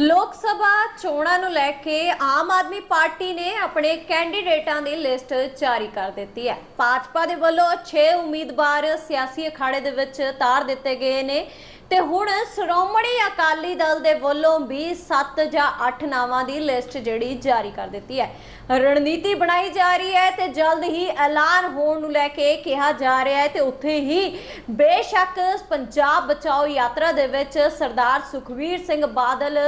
ਲੋਕ ਸਭਾ ਚੋਣਾਂ ਨੂੰ ਲੈ ਕੇ ਆਮ ਆਦਮੀ ਪਾਰਟੀ ਨੇ ਆਪਣੇ ਕੈਂਡੀਡੇਟਾਂ ਦੀ ਲਿਸਟ ਜਾਰੀ ਕਰ ਦਿੱਤੀ ਹੈ। ਭਾਜਪਾ ਦੇ ਵੱਲੋਂ 6 ਉਮੀਦਵਾਰ ਸਿਆਸੀ ਅਖਾੜੇ ਦੇ ਵਿੱਚ ਤਾਰ ਦਿੱਤੇ ਗਏ ਨੇ ਤੇ ਹੁਣ ਸ਼੍ਰੋਮਣੀ ਅਕਾਲੀ ਦਲ ਦੇ ਵੱਲੋਂ ਵੀ 7 ਜਾਂ 8 ਨਾਵਾਂ ਦੀ ਲਿਸਟ ਜਿਹੜੀ ਜਾਰੀ ਕਰ ਦਿੱਤੀ ਹੈ। ਰਣਨੀਤੀ ਬਣਾਈ ਜਾ ਰਹੀ ਹੈ ਤੇ ਜਲਦ ਹੀ ਐਲਾਨ ਹੋਣ ਨੂੰ ਲੈ ਕੇ ਕਿਹਾ ਜਾ ਰਿਹਾ ਹੈ ਤੇ ਉੱਥੇ ਹੀ ਬੇਸ਼ੱਕ ਪੰਜਾਬ ਬਚਾਓ ਯਾਤਰਾ ਦੇ ਵਿੱਚ ਸਰਦਾਰ ਸੁਖਵੀਰ ਸਿੰਘ ਬਾਦਲ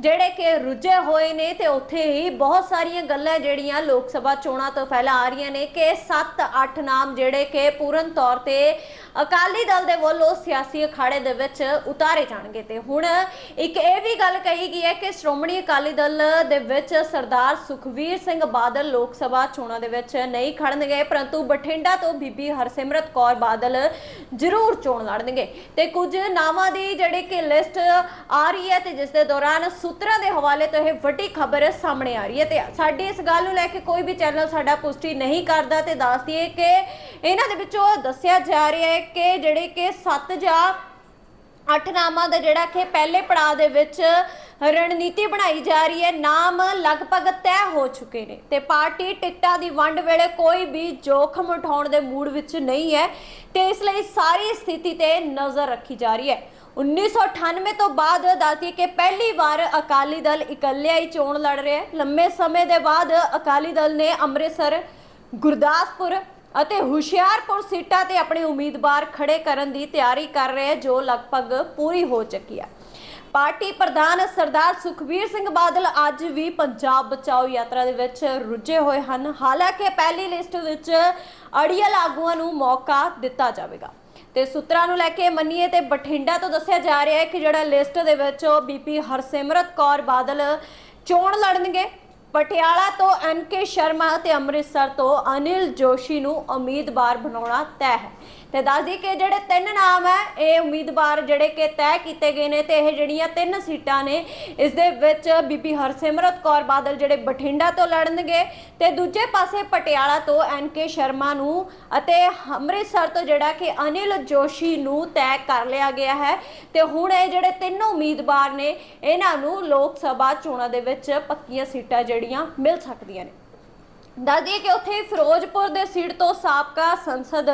ਜਿਹੜੇ ਕਿ ਰੁੱਝੇ ਹੋਏ ਨੇ ਤੇ ਉੱਥੇ ਹੀ ਬਹੁਤ ਸਾਰੀਆਂ ਗੱਲਾਂ ਜਿਹੜੀਆਂ ਲੋਕ ਸਭਾ ਚੋਣਾਂ ਤੋਂ ਪਹਿਲਾਂ ਆ ਰਹੀਆਂ ਨੇ ਕਿ 7-8 ਨਾਮ ਜਿਹੜੇ ਕਿ ਪੂਰਨ ਤੌਰ ਤੇ ਅਕਾਲੀ ਦਲ ਦੇ ਵੱਲੋਂ ਸਿਆਸੀ ਅਖਾੜੇ ਦੇ ਵਿੱਚ ਉਤਾਰੇ ਜਾਣਗੇ ਤੇ ਹੁਣ ਇੱਕ ਇਹ ਵੀ ਗੱਲ ਕਹੀ ਗਈ ਹੈ ਕਿ ਸ਼੍ਰੋਮਣੀ ਅਕਾਲੀ ਦਲ ਦੇ ਵਿੱਚ ਸਰਦਾਰ ਸੁਖਵੀਰ ਸਿੰਘ ਸਿੰਘ ਬਾਦਲ ਲੋਕ ਸਭਾ ਚੋਣਾਂ ਦੇ ਵਿੱਚ ਨਹੀਂ ਖੜਨਗੇ, ਪਰੰਤੂ ਬਠਿੰਡਾ ਤੋਂ ਬੀਬੀ ਹਰਸਿਮਰਤ ਕੌਰ ਬਾਦਲ ਜ਼ਰੂਰ ਚੋਣ ਲੜਨਗੇ। ਤੇ ਕੁਝ ਨਾਵਾਂ ਦੀ ਜਿਹੜੀ ਕਿ ਲਿਸਟ ਆ ਰਹੀ ਹੈ ਤੇ ਜਿਸ ਦੇ ਦੌਰਾਨ ਸੂਤਰਾਂ ਦੇ ਹਵਾਲੇ ਤੋਂ ਇਹ ਵੱਡੀ ਖਬਰ ਸਾਹਮਣੇ ਆ ਰਹੀ ਹੈ। ਤੇ ਸਾਡੀ ਇਸ ਗੱਲ ਨੂੰ ਲੈ ਕੇ ਕੋਈ ਵੀ ਚੈਨਲ ਸਾਡਾ ਪੁਸ਼ਟੀ ਨਹੀਂ ਕਰਦਾ ਤੇ ਦੱਸ ਦਈਏ ਕਿ ਇਹਨਾਂ ਦੇ ਵਿੱਚੋਂ ਦੱਸਿਆ ਜਾ ਰਿਹਾ ਹੈ ਕਿ ਜਿਹੜੇ ਕਿ 7 ਜਾਂ ਅੱਠ ਨਾਮਾਂ ਦਾ ਜਿਹੜਾ ਕਿ ਪਹਿਲੇ ਪੜਾਅ ਦੇ ਵਿੱਚ ਰਣਨੀਤੀ ਬਣਾਈ ਜਾ ਰਹੀ ਹੈ। ਨਾਮ ਲਗਭਗ ਤੈਅ ਹੋ ਚੁੱਕੇ ਨੇ ਤੇ ਪਾਰਟੀ ਟਿਕਟਾਂ ਦੀ ਵੰਡ ਵੇਲੇ ਕੋਈ ਵੀ ਜੋਖਮ ਉਠਾਉਣ ਦੇ ਮੂਡ ਵਿੱਚ ਨਹੀਂ ਹੈ ਤੇ ਇਸ ਲਈ ਸਾਰੀ ਸਥਿਤੀ ਤੇ ਨਜ਼ਰ ਰੱਖੀ ਜਾ ਰਹੀ ਹੈ। 1998 ਤੋਂ ਬਾਅਦ ਦੱਸਦੀ ਕਿ ਪਹਿਲੀ ਵਾਰ ਅਕਾਲੀ ਦਲ ਇਕੱਲਿਆ ਹੀ ਚੋਣ ਲੜ ਰਿਹਾ ਹੈ। ਲੰਮੇ ਸਮੇਂ ਦੇ ਬਾਅਦ ਅਕਾਲੀ ਦਲ ਨੇ ਅੰਮ੍ਰਿਤਸਰ, ਗੁਰਦਾਸਪੁਰ ਅਤੇ ਹੁਸ਼ਿਆਰਪੁਰ ਸੀਟਾਂ ਤੇ ਆਪਣੇ ਉਮੀਦਵਾਰ ਖੜੇ ਕਰਨ ਦੀ ਤਿਆਰੀ ਕਰ ਰਹੇ ਜੋ ਲਗਭਗ ਪੂਰੀ ਹੋ ਚੁੱਕੀ ਹੈ। ਪਾਰਟੀ ਪ੍ਰਧਾਨ ਸਰਦਾਰ ਸੁਖਬੀਰ ਸਿੰਘ ਬਾਦਲ ਅੱਜ ਵੀ ਪੰਜਾਬ ਬਚਾਓ ਯਾਤਰਾ ਦੇ ਵਿੱਚ ਰੁੱਝੇ ਹੋਏ ਹਨ। ਹਾਲਾਂਕਿ ਪਹਿਲੀ ਲਿਸਟ ਵਿੱਚ ਅੜੀਅਲ ਆਗੂਆਂ ਨੂੰ ਮੌਕਾ ਦਿੱਤਾ ਜਾਵੇਗਾ। ਤੇ ਸੂਤਰਾਂ ਨੂੰ ਲੈ ਕੇ ਮੰਨੀਏ ਤੇ ਬਠਿੰਡਾ ਤੋਂ ਦੱਸਿਆ ਜਾ ਰਿਹਾ ਹੈ ਕਿ ਜਿਹੜਾ ਲਿਸਟ ਦੇ ਵਿੱਚ ਉਹ ਬੀਪੀ ਹਰਸਿਮਰਤ ਕੌਰ ਬਾਦਲ ਚੋਣ ਲੜਨਗੇ। ਪਟਿਆਲਾ ਤੋਂ ਐਨ ਕੇ ਸ਼ਰਮਾ ਅਤੇ ਅੰਮ੍ਰਿਤਸਰ ਤੋਂ ਅਨਿਲ ਜੋਸ਼ੀ ਨੂੰ ਉਮੀਦਵਾਰ ਬਣਾਉਣਾ ਤੈਅ ਹੈ। ਤੇ ਦੱਸਦੀ ਕਿ ਜਿਹੜੇ ਤਿੰਨ ਨਾਮ ਹੈ, ਇਹ ਉਮੀਦਵਾਰ ਜਿਹੜੇ ਕਿ ਤੈਅ ਕੀਤੇ ਗਏ ਨੇ ਤੇ ਇਹ ਜਿਹੜੀਆਂ ਤਿੰਨ ਸੀਟਾਂ ਨੇ, ਇਸ ਦੇ ਵਿੱਚ ਬੀਬੀ ਹਰਸਿਮਰਤ ਕੌਰ ਬਾਦਲ ਜਿਹੜੇ ਬਠਿੰਡਾ ਤੋਂ ਲੜਨਗੇ ਤੇ ਦੂਜੇ ਪਾਸੇ ਪਟਿਆਲਾ ਤੋਂ ਐਨ ਕੇ ਸ਼ਰਮਾ ਨੂੰ ਅਤੇ ਅੰਮ੍ਰਿਤਸਰ ਤੋਂ ਜਿਹੜਾ ਕਿ ਅਨਿਲ ਜੋਸ਼ੀ ਨੂੰ ਤੈਅ ਕਰ ਲਿਆ ਗਿਆ ਹੈ। ਤੇ ਹੁਣ ਇਹ ਜਿਹੜੇ ਤਿੰਨ ਉਮੀਦਵਾਰ ਨੇ, ਇਹਨਾਂ ਨੂੰ ਲੋਕ ਸਭਾ ਚੋਣਾਂ ਦੇ ਵਿੱਚ ਪੱਕੀਆਂ ਸੀਟਾਂ ਜਿਹੜੀਆਂ ਮਿਲ ਸਕਦੀਆਂ ਨੇ। ਦੱਸ ਦਈਏ ਕਿ ਉੱਥੇ ਫਿਰੋਜ਼ਪੁਰ ਦੇ ਸੀਟ ਤੋਂ ਸਾਬਕਾ ਸੰਸਦ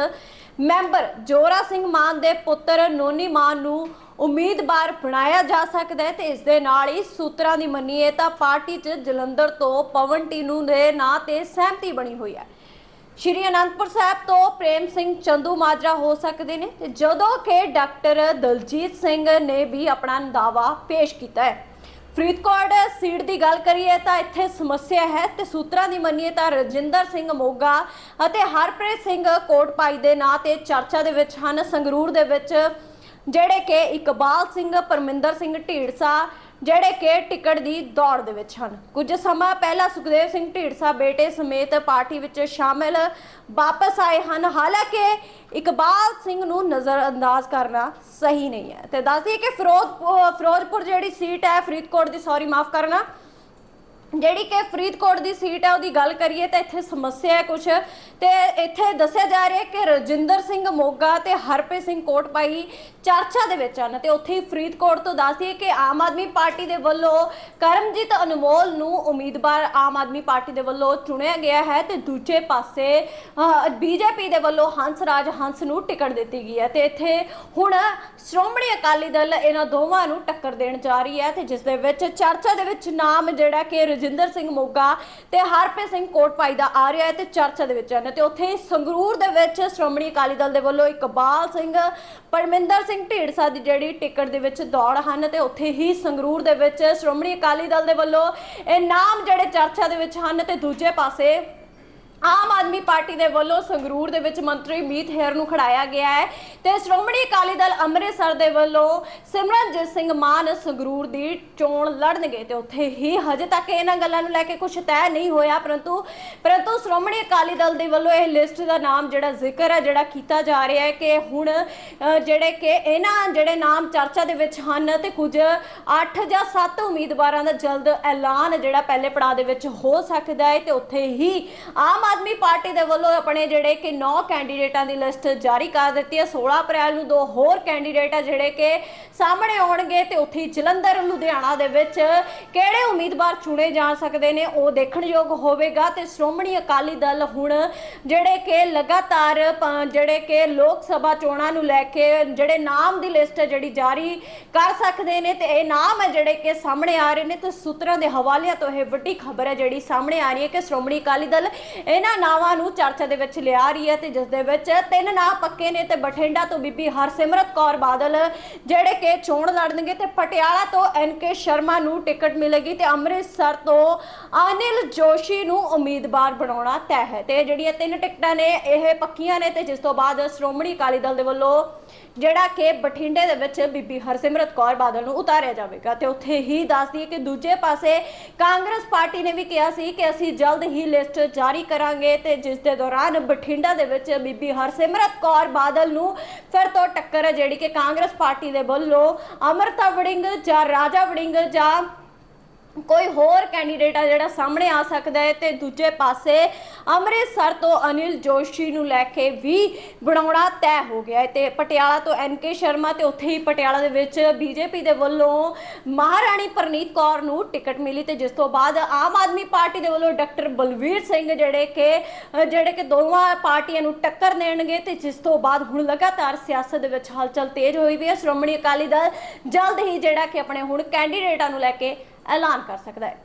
ਮੈਂਬਰ ਜੋਰਾ ਸਿੰਘ ਮਾਨ ਦੇ ਪੁੱਤਰ ਨੋਨੀ ਮਾਨ ਨੂੰ ਉਮੀਦਵਾਰ ਬਣਾਇਆ ਜਾ ਸਕਦਾ ਹੈ ਤੇ ਇਸ ਦੇ ਨਾਲ ਹੀ ਸੂਤਰਾਂ ਦੀ ਮੰਨੀਏ ਤਾਂ ਪਾਰਟੀ 'ਚ ਜਲੰਧਰ ਤੋਂ ਪਵਨ ਟੀਨੂ ਦੇ ਨਾਂ ਤੇ ਸਹਿਮਤੀ ਬਣੀ ਹੋਈ ਹੈ। ਸ਼੍ਰੀ ਅਨੰਦਪੁਰ ਸਾਹਿਬ ਤੋਂ ਪ੍ਰੇਮ ਸਿੰਘ ਚੰਦੂ ਮਾਜਰਾ ਹੋ ਸਕਦੇ ਨੇ ਤੇ ਜਦੋਂ ਕਿ ਡਾਕਟਰ ਦਲਜੀਤ ਸਿੰਘ ਨੇ ਵੀ ਆਪਣਾ ਦਾਵਾ ਪੇਸ਼ ਕੀਤਾ ਹੈ। ਫਰੀਦਕੋਟ ਸੀਟ ਦੀ ਗੱਲ ਕਰੀਏ ਤਾਂ ਇੱਥੇ ਸਮੱਸਿਆ ਹੈ ਤੇ ਸੂਤਰਾਂ ਦੀ ਮੰਨੀਏ ਤਾਂ ਰਜਿੰਦਰ ਸਿੰਘ ਮੋਗਾ ਅਤੇ ਹਰਪ੍ਰੀਤ ਸਿੰਘ ਕੋਟਪਾਈ ਦੇ ਨਾਂ ਤੇ ਚਰਚਾ ਦੇ ਵਿੱਚ ਹਨ। ਸੰਗਰੂਰ ਦੇ ਵਿੱਚ ਜਿਹੜੇ ਕਿ ਇਕਬਾਲ ਸਿੰਘ, ਪਰਮਿੰਦਰ ਸਿੰਘ ਢੀੜਸਾ ਜਿਹੜੇ ਕਿ ਟਿਕਟ ਦੀ ਦੌੜ ਦੇ ਵਿੱਚ ਹਨ। ਕੁਝ ਸਮਾਂ ਪਹਿਲਾਂ ਸੁਖਦੇਵ ਸਿੰਘ ਢੀੜਸਾ ਬੇਟੇ ਸਮੇਤ ਪਾਰਟੀ ਵਿੱਚ ਸ਼ਾਮਿਲ ਵਾਪਸ ਆਏ ਹਨ। ਹਾਲਾਂਕਿ ਇਕਬਾਲ ਸਿੰਘ ਨੂੰ ਨਜ਼ਰਅੰਦਾਜ਼ ਕਰਨਾ ਸਹੀ ਨਹੀਂ ਹੈ। ਤੇ ਦੱਸਦੀ ਕਿ ਫਿਰੋਜ਼ ਫਿਰੋਜ਼ਪੁਰ ਜਿਹੜੀ ਸੀਟ ਹੈ, ਫਰੀਦਕੋਟ ਦੀ, ਸੌਰੀ ਮਾਫ ਕਰਨਾ, ਜਿਹੜੀ ਕਿ ਫਰੀਦਕੋਟ ਦੀ ਸੀਟ ਹੈ, ਉਹਦੀ ਗੱਲ ਕਰੀਏ ਤਾਂ ਇੱਥੇ ਸਮੱਸਿਆ ਹੈ ਕੁਝ ਤੇ ਇੱਥੇ ਦੱਸਿਆ ਜਾ ਰਿਹਾ ਕਿ ਰਜਿੰਦਰ ਸਿੰਘ ਮੋਗਾ ਤੇ ਹਰਪ੍ਰੀਤ ਸਿੰਘ ਕੋਟਪਾਈ ਚਰਚਾ ਦੇ ਵਿੱਚ ਹਨ ਤੇ ਉੱਥੇ ਹੀ ਫਰੀਦਕੋਟ ਤੋਂ ਦੱਸਦੀਏ ਕਿ ਆਮ ਆਦਮੀ ਪਾਰਟੀ ਦੇ ਵੱਲੋਂ ਕਰਮਜੀਤ ਅਨਮੋਲ ਨੂੰ ਉਮੀਦਵਾਰ ਆਮ ਆਦਮੀ ਪਾਰਟੀ ਦੇ ਵੱਲੋਂ ਚੁਣਿਆ ਗਿਆ ਹੈ ਤੇ ਦੂਜੇ ਪਾਸੇ ਬੀਜੇਪੀ ਦੇ ਵੱਲੋਂ ਹੰਸਰਾਜ ਹੰਸ ਨੂੰ ਟਿਕਟ ਦਿੱਤੀ ਗਈ ਹੈ ਤੇ ਇੱਥੇ ਹੁਣ ਸ਼੍ਰੋਮਣੀ ਅਕਾਲੀ ਦਲ ਇਹਨਾਂ ਦੋਵਾਂ ਨੂੰ ਟੱਕਰ ਦੇਣ ਜਾ ਰਹੀ ਹੈ ਤੇ ਜਿਸ ਦੇ ਵਿੱਚ ਚਰਚਾ ਦੇ ਵਿੱਚ ਨਾਮ ਜਿਹੜਾ ਕਿ ਰਜਿੰਦਰ ਸਿੰਘ ਮੋਗਾ ਤੇ ਹਰਪ੍ਰੀਤ ਸਿੰਘ ਕੋਟਪਾਈ ਦਾ ਆ ਰਿਹਾ ਹੈ ਤੇ ਚਰਚਾ ਦੇ ਵਿੱਚ ਹਨ ਤੇ ਉੱਥੇ ਹੀ ਸੰਗਰੂਰ ਦੇ ਵਿੱਚ ਸ਼੍ਰੋਮਣੀ ਅਕਾਲੀ ਦਲ ਦੇ ਵੱਲੋਂ ਇਕਬਾਲ ਸਿੰਘ, ਪਰਮਿੰਦਰ ਸਿੰਘ ਢੀੜਸਾ ਦੀ ਜਿਹੜੀ ਟਿਕਟ ਦੇ ਵਿੱਚ ਦੌੜ ਹਨ ਤੇ ਉੱਥੇ ਹੀ ਸੰਗਰੂਰ ਦੇ ਵਿੱਚ ਸ਼੍ਰੋਮਣੀ ਅਕਾਲੀ ਦਲ ਦੇ ਵੱਲੋਂ ਇਹ ਨਾਮ ਜਿਹੜੇ ਚਰਚਾ ਦੇ ਵਿੱਚ ਹਨ ਤੇ ਦੂਜੇ ਪਾਸੇ ਆਮ ਆਦਮੀ ਪਾਰਟੀ ਦੇ ਵੱਲੋਂ ਸੰਗਰੂਰ ਦੇ ਵਿੱਚ ਮੰਤਰੀ ਮੀਤ ਹੇਰ ਨੂੰ ਖੜਾਇਆ ਗਿਆ ਹੈ ਤੇ ਸ਼੍ਰੋਮਣੀ ਅਕਾਲੀ ਦਲ ਅੰਮ੍ਰਿਤਸਰ ਦੇ ਵੱਲੋਂ ਸਿਮਰਨਜੀਤ ਸਿੰਘ ਮਾਨ ਸੰਗਰੂਰ ਦੀ ਚੋਣ ਲੜਨਗੇ ਤੇ ਉੱਥੇ ਹੀ ਹਜੇ ਤੱਕ ਇਹਨਾਂ ਗੱਲਾਂ ਨੂੰ ਲੈ ਕੇ ਕੁਝ ਤੈਅ ਨਹੀਂ ਹੋਇਆ, ਪਰੰਤੂ ਪਰੰਤੂ ਸ਼੍ਰੋਮਣੀ ਅਕਾਲੀ ਦਲ ਦੇ ਵੱਲੋਂ ਇਹ ਲਿਸਟ ਦਾ ਨਾਮ ਜਿਹੜਾ ਜ਼ਿਕਰ ਹੈ, ਜਿਹੜਾ ਕੀਤਾ ਜਾ ਰਿਹਾ ਹੈ ਕਿ ਹੁਣ ਜਿਹੜੇ ਕਿ ਇਹਨਾਂ, ਜਿਹੜੇ ਨਾਮ ਚਰਚਾ ਦੇ ਵਿੱਚ ਹਨ ਤੇ ਕੁਝ 8 ਜਾਂ 7 ਉਮੀਦਵਾਰਾਂ ਦਾ ਜਲਦ ਐਲਾਨ ਜਿਹੜਾ ਪਹਿਲੇ ਪੜਾਅ ਦੇ ਵਿੱਚ ਹੋ ਸਕਦਾ ਹੈ ਤੇ ਉੱਥੇ ਹੀ ਆਮ ਆਦਮੀ ਪਾਰਟੀ ਦੇ ਵੱਲੋਂ ਆਪਣੇ ਜਿਹੜੇ ਕਿ 9 ਕੈਂਡੀਡੇਟਾਂ ਦੀ ਲਿਸਟ ਜਾਰੀ ਕਰ ਦਿੱਤੀ ਹੈ। 16 ਅਪ੍ਰੈਲ ਨੂੰ ਦੋ ਹੋਰ ਕੈਂਡੀਡੇਟ ਆ ਜਿਹੜੇ ਕਿ ਸਾਹਮਣੇ ਆਉਣਗੇ ਤੇ ਉੱਥੇ ਜਲੰਧਰ, ਲੁਧਿਆਣਾ ਦੇ ਵਿੱਚ ਕਿਹੜੇ ਉਮੀਦਵਾਰ ਚੁਣੇ ਜਾ ਸਕਦੇ ਨੇ ਉਹ ਦੇਖਣਯੋਗ ਹੋਵੇਗਾ ਤੇ ਸ਼੍ਰੋਮਣੀ ਅਕਾਲੀ ਦਲ ਹੁਣ ਜਿਹੜੇ ਕਿ ਲਗਾਤਾਰ ਜਿਹੜੇ ਕਿ ਲੋਕ ਸਭਾ ਚੋਣਾਂ ਨੂੰ ਲੈ ਕੇ ਜਿਹੜੇ ਨਾਮ ਦੀ ਲਿਸਟ ਹੈ ਜਿਹੜੀ ਜਾਰੀ ਕਰ ਸਕਦੇ ਨੇ ਤੇ ਇਹ ਨਾਮ ਹੈ ਜਿਹੜੇ ਕਿ ਸਾਹਮਣੇ ਆ ਰਹੇ ਨੇ ਤੇ ਸੂਤਰਾਂ ਦੇ ਹਵਾਲਿਆਂ ਤੋਂ ਇਹ ਵੱਡੀ ਖਬਰ ਹੈ ਜਿਹੜੀ ਸਾਹਮਣੇ ਆ ਰਹੀ ਹੈ ਕਿ ਸ਼੍ਰੋਮਣੀ ਅਕਾਲੀ ਦਲ ਇਹਨਾਂ ਨਾਵਾਂ ਨੂੰ ਚਰਚਾ ਦੇ ਵਿੱਚ ਲਿਆ ਰਹੀ ਹੈ ਤੇ ਜਿਸ ਦੇ ਵਿੱਚ ਤਿੰਨ ਨਾਂ ਪੱਕੇ ਨੇ ਤੇ ਬਠਿੰਡਾ ਤੋਂ ਬੀਬੀ ਹਰਸਿਮਰਤ ਕੌਰ ਬਾਦਲ, ਜਿਹੜੇ ਕਿ ਚੋਣ ਲੜਨਗੇ ਤੇ ਪਟਿਆਲਾ ਤੋਂ ਐਨਕੇ ਸ਼ਰਮਾ ਨੂੰ ਟਿਕਟ ਮਿਲੇਗੀ ਤੇ ਅੰਮ੍ਰਿਤਸਰ ਤੋਂ ਅਨਿਲ ਜੋਸ਼ੀ ਨੂੰ ਉਮੀਦਵਾਰ ਬਣਾਉਣਾ ਤੈਅ ਹੈ। ਤੇ ਜਿਹੜੀਆਂ ਤਿੰਨ ਟਿਕਟਾਂ ਨੇ, ਇਹ ਪੱਕੀਆਂ ਨੇ ਤੇ ਜਿਸ ਤੋਂ ਬਾਅਦ ਸ਼੍ਰੋਮਣੀ ਅਕਾਲੀ ਦਲ ਦੇ ਵੱਲੋਂ ਜਿਹੜਾ ਕਿ ਬਠਿੰਡੇ ਦੇ ਵਿੱਚ ਬੀਬੀ ਹਰਸਿਮਰਤ ਕੌਰ ਬਾਦਲ ਨੂੰ ਉਤਾਰਿਆ ਜਾਵੇਗਾ। ਤੇ ਉੱਥੇ ਹੀ ਦੱਸਦੀ ਦਈਏ ਕਿ ਦੂਜੇ ਪਾਸੇ ਕਾਂਗਰਸ ਪਾਰਟੀ ਨੇ ਵੀ ਕਿਹਾ ਸੀ ਕਿ ਅਸੀਂ ਜਲਦ ਹੀ ਲਿਸਟ ਜਾਰੀ ਕਰਾਂਗੇ। ਤੇ ਜਿਸ ਦੇ ਦੌਰਾਨ ਬਠਿੰਡਾ ਦੇ ਵਿੱਚ ਬੀਬੀ ਹਰਸਿਮਰਤ ਕੌਰ ਬਾਦਲ ਨੂੰ ਫਿਰ ਤੋਂ ਟੱਕਰ ਹੈ, ਜਿਹੜੀ ਕਿ ਕਾਂਗਰਸ ਪਾਰਟੀ ਦੇ ਵੱਲੋਂ ਅਮਰਤਾ ਵੜਿੰਗ ਜਾਂ ਰਾਜਾ ਵੜਿੰਗ ਜਾਂ ਕੋਈ ਹੋਰ ਕੈਂਡੀਡੇਟ ਆ ਜਿਹੜਾ ਸਾਹਮਣੇ ਆ ਸਕਦਾ ਹੈ ਤੇ ਦੂਜੇ ਪਾਸੇ ਅੰਮ੍ਰਿਤਸਰ ਤੋਂ ਅਨਿਲ ਜੋਸ਼ੀ ਨੂੰ ਲੈ ਕੇ ਵੀ ਬਣਾਉਣਾ ਤੈਅ ਹੋ ਗਿਆ ਹੈ ਤੇ ਪਟਿਆਲਾ ਤੋਂ ਐਨਕੇ ਸ਼ਰਮਾ ਤੇ ਉੱਥੇ ਹੀ ਪਟਿਆਲਾ ਦੇ ਵਿੱਚ ਬੀਜੇਪੀ ਦੇ ਵੱਲੋਂ ਮਹਾਰਾਣੀ ਪ੍ਰਨੀਤ ਕੌਰ ਨੂੰ ਟਿਕਟ ਮਿਲੀ ਤੇ ਜਿਸ ਤੋਂ ਬਾਅਦ ਆਮ ਆਦਮੀ ਪਾਰਟੀ ਦੇ ਵੱਲੋਂ ਡਾਕਟਰ ਬਲਵੀਰ ਸਿੰਘ ਜਿਹੜੇ ਕਿ ਜਿਹੜੇ ਕਿ ਦੋਵਾਂ ਪਾਰਟੀਆਂ ਨੂੰ ਟੱਕਰ ਦੇਣਗੇ ਤੇ ਜਿਸ ਤੋਂ ਬਾਅਦ ਹੁਣ ਲਗਾਤਾਰ ਸਿਆਸਤ ਦੇ ਵਿੱਚ ਹਲਚਲ ਤੇਜ਼ ਹੋਈ ਵੀ ਹੈ। ਸ਼੍ਰੋਮਣੀ ਅਕਾਲੀ ਦਲ ਜਲਦ ਹੀ ਜਿਹੜਾ ਕਿ ਆਪਣੇ ਹੁਣ ਕੈਂਡੀਡੇਟਾਂ ਨੂੰ ਲੈ ਕੇ ਐਲਾਨ ਕਰ ਸਕਦਾ ਹੈ